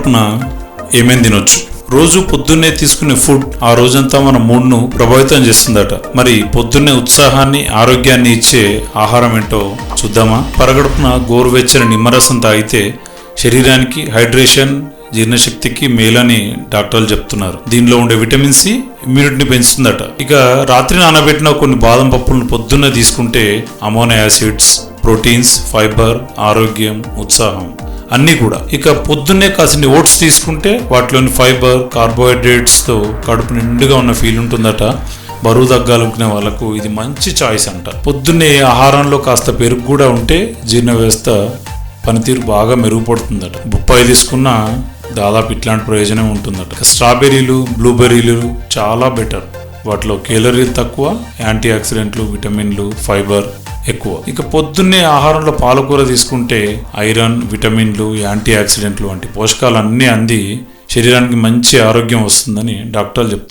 పరగడుపున ఏమేమి తినొచ్చు? రోజు పొద్దున్నే తీసుకునే ఫుడ్ ఆ రోజంతా మన మూడ్ను ప్రభావితం చేస్తుందట. మరి పొద్దున్నే ఉత్సాహాన్ని ఆరోగ్యాన్ని ఇచ్చే ఆహారం ఏంటో చూద్దామా? పరగడుపున గోరువెచ్చని నిమ్మరసం తాగితే శరీరానికి హైడ్రేషన్ జీర్ణశక్తికి మేలని డాక్టర్లు చెప్తున్నారు. దీనిలో ఉండే విటమిన్ సి ఇమ్యూనిటీని పెంచుతుందట. ఇక రాత్రి నానబెట్టిన కొన్ని బాదం పప్పులను పొద్దున్న తీసుకుంటే అమోనో యాసిడ్స్ ప్రోటీన్స్ ఫైబర్ ఆరోగ్యం ఉత్సాహం. అన్నీ కూడా. ఇక పొద్దున్నే కాసిన ఓట్స్ తీసుకుంటే వాటిలోని ఫైబర్ కార్బోహైడ్రేట్స్తో కడుపు నిండుగా ఉన్న ఫీల్ ఉంటుందట. బరువు తగ్గాలనుకునే వాళ్ళకు ఇది మంచి చాయిస్ అంట. పొద్దున్నే ఆహారంలో కాస్త పెరుగు కూడా ఉంటే జీర్ణ వ్యవస్థ పనితీరు బాగా మెరుగుపడుతుందట. బొప్పాయి తీసుకున్న దాదాపు ఇట్లాంటి ప్రయోజనం ఉంటుందట. స్ట్రాబెర్రీలు బ్లూబెర్రీలు చాలా బెటర్. వాటిలో కేలరీలు తక్కువ యాంటీ ఆక్సిడెంట్లు విటమిన్లు ఫైబర్ ఎక్కువ. ఇక పొద్దున్నే ఆహారంలో పాలకూర తీసుకుంటే ఐరన్ విటమిన్లు యాంటీ ఆక్సిడెంట్లు వంటి పోషకాలు అన్నీ అంది శరీరానికి మంచి ఆరోగ్యం వస్తుందని డాక్టర్లు చెప్తారు